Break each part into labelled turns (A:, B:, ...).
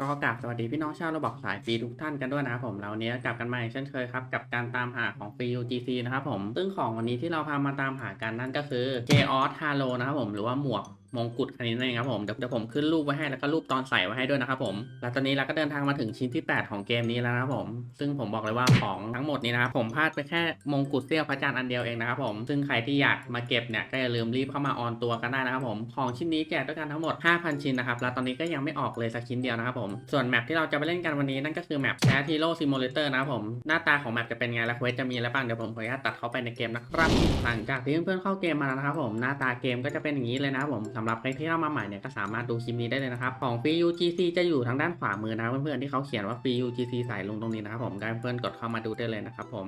A: ก็กราบสวัสดีพี่น้องชาวระบอกสายฟรีทุกท่านกันด้วยนะครับผมเราเนี้ยกลับกันมาอีกเช่นเคยครับ กับการตามหาของฟรี UGC นะครับผม ซึ่งของวันนี้ที่เราพามาตามหากันนั่นก็คือ Chaos Halo นะครับผมหรือว่าหมวกมงกุฎคันนี้นั่นเองครับผมเดี๋ยวเดี๋ยวผมขึ้นรูปไว้ให้แล้วก็รูปตอนใส่ไว้ให้ด้วยนะครับผมและตอนนี้เราก็เดินทางมาถึงชิ้นที่ 8 ของเกมนี้แล้วนะครับผม ซึ่งผมบอกเลยว่าของทั้งหมดนี้นะครับผมพลาดไปแค่มงกุฎเสี้ยวพระจันทร์อันเดียวเองนะครับผมซึ่งใครที่อยากมาเก็บเนี่ยก็อย่าลืมรีบเข้ามาออนตัวกันได้นะครับผมของชิ้นนี้แจกด้วยกันทั้งหมด 5,000 ชิ้นนะครับและตอนนี้ก็ยังไม่ออกเลยสักชิ้นเดียวนะครับผมส่วนแมปที่เราจะไปเล่นกันวันนี้นั่นก็คือแมปแชร์ทีโร่ซิมูเลเตอร์นะครับผมหน้าตาของแมปจะเป็นไงและเควสจะมีอะไรบ้างเดี๋ยวผมขออนุญาตตัดเข้าไปในเกมนะครับหลังจากที่เพื่อนๆเข้าเกมมาแล้วนะครับผมหน้าตาเกมก็จะเป็นอย่างนี้เลยนะครับผมสำหรับใครที่เข้ามาใหม่เนี่ยก็สามารถดูคลิปนี้ได้เลยนะครับ ของฟรี UGC จะอยู่ทางด้านขวามือนะเพื่อนๆที่เขาเขียนว่าฟรี UGC ใส่ลงตรงนี้นะครับผมก็เพื่อนกดเข้ามาดูได้เลยนะครับผม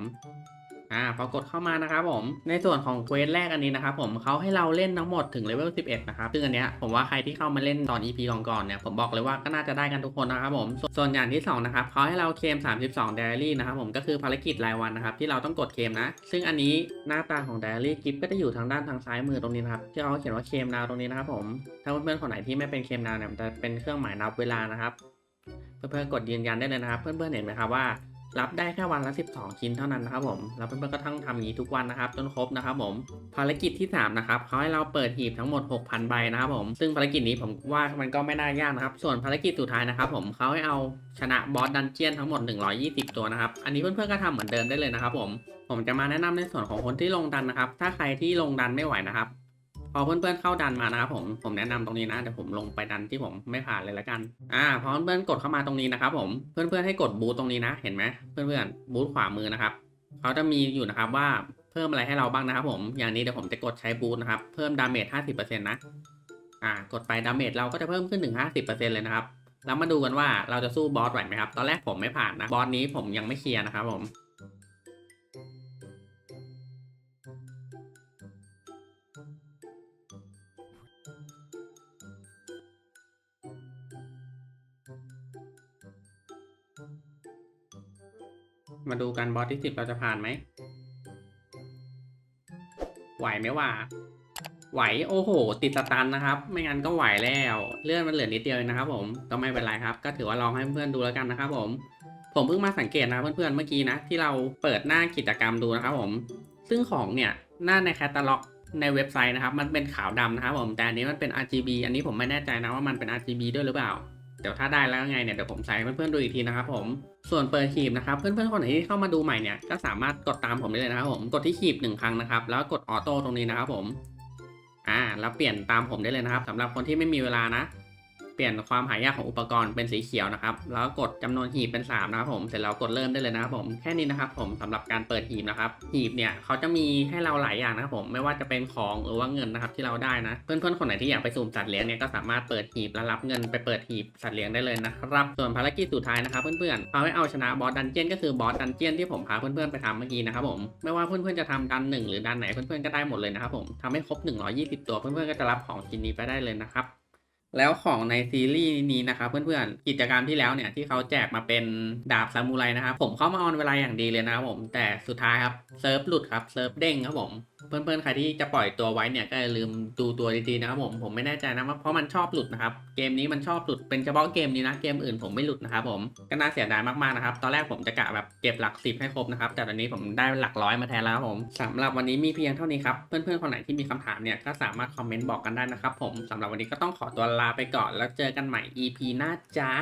A: อ่าพอกดเข้ามานะครับผม ในส่วนของเควสแรกอันนี้นะครับผมเขาให้เราเล่นทั้งหมดถึงเลเวล 11 นะครับ ซึ่งอันเนี้ยผมว่าใครที่เข้ามาเล่นตอน EP ก่อนๆเนี่ย ผมบอกเลยว่าก็น่าจะได้กันทุกคนนะครับผม ส่วนส่วนอย่างที่สองนะครับเขาให้เราเคลม32 Diary นะครับผม ก็คือภารกิจรายวันนะครับที่เราต้องกดเคลมนะ ซึ่งอันนี้หน้าตาของ Diary กิฟก็จะอยู่ทางด้านทางซ้ายมือตรงนี้นะครับที่เขาเขียนว่าเคลมนาวตรงนี้นะครับผม ถ้าเพื่อนๆคนไหนที่ไม่เป็นเคลมนาวเนี่ยมันจะเป็นเครื่องหมายนับเวลานะครับ เพื่อนๆกดยืนยันได้เลยนะครับ เพื่อนๆเห็นไหมครับว่า รับได้แค่วันละ 12 ชิ้นเท่านั้นนะครับผมแล้วเพื่อนๆก็ทั้งทำอย่างนี้ทุกวันนะครับจนครบนะครับผมภารกิจที่3นะครับเขาให้เราเปิดหีบทั้งหมด 6,000 ใบนะครับผมซึ่งภารกิจนี้ผมว่ามันก็ไม่น่ายากนะครับ ส่วนภารกิจสุดท้ายนะครับผมเขาให้เอาชนะบอสดันเจียนทั้งหมด 120 ตัวนะครับอันนี้เพื่อนๆก็ทำเหมือนเดิมได้เลยนะครับผมผมจะมาแนะนำในส่วนของคนที่ลงดันนะครับถ้าใครที่ลงดันไม่ไหวนะครับ พอเพื่อนๆเข้าดันมานะครับผมผมแนะนำตรงนี้นะเดี๋ยวผมลงไปดันที่ผมไม่ผ่านเลยละกันอ่าพอเพื่อนๆกดเข้ามาตรงนี้นะครับผมเพื่อนๆให้กดบูตตรงนี้นะ เห็นไหมเพื่อนๆบูตขวามือนะครับเขาจะมีอยู่นะครับว่าเพิ่มอะไรให้เราบ้างนะครับผมอย่างนี้เดี๋ยวผมจะกดใช้บูตนะครับเพิ่มดาเมจ50%นะอ่ากดไปดาเมจเราก็จะเพิ่มขึ้นถึง50%เลยนะครับแล้วมาดูกันว่าเราจะสู้บอสไหวไหมครับ ตอนแรกผมไม่ผ่านนะ บอสนี้ผมยังไม่เคลียร์นะครับผม มาดูกันบอสที่สิบเราจะผ่านไหม ไหวไหมว่า ไหวโอ้โห ติดสตันนะครับ ไม่งั้นก็ไหวแล้ว เลื่อนมันเหลือนิดเดียวเองนะครับ ผมก็ไม่เป็นไรครับ ก็ถือว่าลองให้เพื่อนดูแล้วกันนะครับ ผม ผมเพิ่งมาสังเกตนะเพื่อนๆเมื่อกี้นะ ที่เราเปิดหน้ากิจกรรมดูนะครับ ผม ซึ่งของเนี่ยหน้าในแคตตาล็อกในเว็บไซต์นะครับ มันเป็นขาวดำนะครับผมแต่อันนี้มันเป็น RGB อันนี้ผมไม่แน่ใจนะว่ามันเป็น RGB ด้วยหรือเปล่า เดี๋ยวถ้าได้แล้วไงเนี่ยเดี๋ยวผมใส่ให้เพื่อนๆดูอีกทีนะครับผมส่วนเปิดหีบนะครับเพื่อนๆคนไหนที่เข้ามาดูใหม่เนี่ยก็สามารถกดตามผมได้เลยนะครับผมกดที่หีบหนึ่งครั้งนะครับแล้วกดออโต้ตรงนี้นะครับผมอ่าแล้วเปลี่ยนตามผมได้เลยนะครับสำหรับคนที่ไม่มีเวลานะ เปลี่ยนความหายากของอุปกรณ์เป็นสีเขียวนะครับ แล้วกดจำนวนหีบเป็น 3 นะครับผมเสร็จแล้วกดเริ่มได้เลยนะครับผมแค่นี้นะครับผมสำหรับการเปิดหีบนะครับ หีบเนี่ยเขาจะมีให้เราหลายอย่างนะครับผมไม่ว่าจะเป็นของหรือว่าเงินนะครับที่เราได้นะ เพื่อนๆคนไหนที่อยากไปสุ่มสัตว์เลี้ยงเนี่ยก็สามารถเปิดหีบและรับเงินไปเปิดหีบสัตว์เลี้ยงได้เลยนะครับส่วนภารกิจสุดท้ายนะครับเพื่อนๆเอาให้เอาชนะบอสดันเจียนก็คือบอสดันเจียนที่ผมพาเพื่อนๆไปทำเมื่อกี้นะครับผมไม่ว่าเพื่อนๆจะทำดันหนึ่งหรือดันไหนเพื่อนๆก็ได้หมดเลยนะครับผมทำให้ครบ 120 ตัวเพื่อนๆก็จะรับของชิ้นนี้ไปได้เลยนะครับ แล้วของในซีรีส์นี้นะครับเพื่อนๆ กิจกรรมที่แล้วเนี่ยที่เขาแจกมาเป็นดาบซามูไรนะครับผมเข้ามาออนเวลาอย่างดีเลยนะครับผมแต่สุดท้ายครับเซิร์ฟหลุดครับเซิร์ฟเด้งครับผม เพื่อนๆใครที่จะปล่อยตัวไว้เนี่ยก็อย่าลืมดูตัวดีๆนะครับผมผมไม่แน่ใจนะว่าเพราะมันชอบหลุดนะครับเกมนี้มันชอบหลุดเป็นเฉพาะเกมนี้นะเกมอื่นผมไม่หลุดนะครับผมก็น่าเสียดายมากๆนะครับตอนแรกผมจะกะแบบเก็บหลักสิบให้ครบนะครับแต่ตอนนี้ผมได้หลักร้อยมาแทนแล้วผมสำหรับวันนี้มีเพียงเท่านี้ครับเพื่อนๆคนไหนที่มีคำถามเนี่ยก็สามารถคอมเมนต์บอกกันได้นะครับผมสำหรับวันนี้ก็ต้องขอตัวลาไปก่อนแล้วเจอกันใหม่ EP หน้าจ้า